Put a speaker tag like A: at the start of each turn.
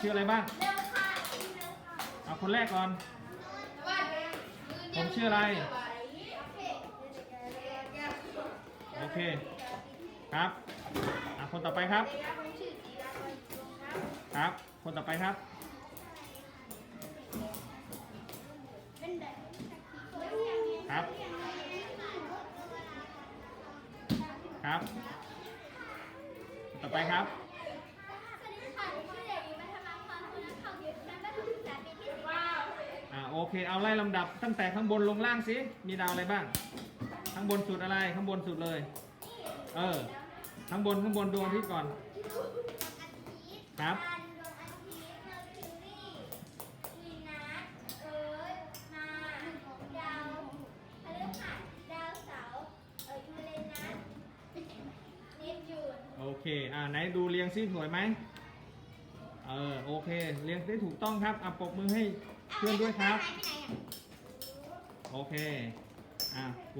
A: ชื่ออะไรบ้าง
B: เร็วค่ะเร็วค่ะ
A: เอาคนแรกก่อน ผมชื่ออะไร
B: โอเค
A: ครับอะคนต่อไปครับ
B: ครับ
A: คนต่อไปครับ ครับ ครับ ต่อไปครับ โอเค เอาไล่ลำดับตั้งแต่ข้างบนลงล่างสิ มีดาวอะไรบ้าง ข้างบนสุดอะไร ข้างบนสุดเลย เออ ข้างบนข้างบนดวงอาทิตย์ก่อน ครับ
B: ดวงอาทิตย์เมอร์คิวรีวีนัสเอิร์ธมาดาวพฤหัสดาวเสาร์เอ่อยูเรนัสเนปจูน
A: โอเค อ่าไหนดูเรียงซิสวยไหม เออโอเคเรียงได้ถูกต้องครับอะปรบมือให้เพื่อนด้วยครับ
B: หายไปไหนอะ
A: โอเคอะ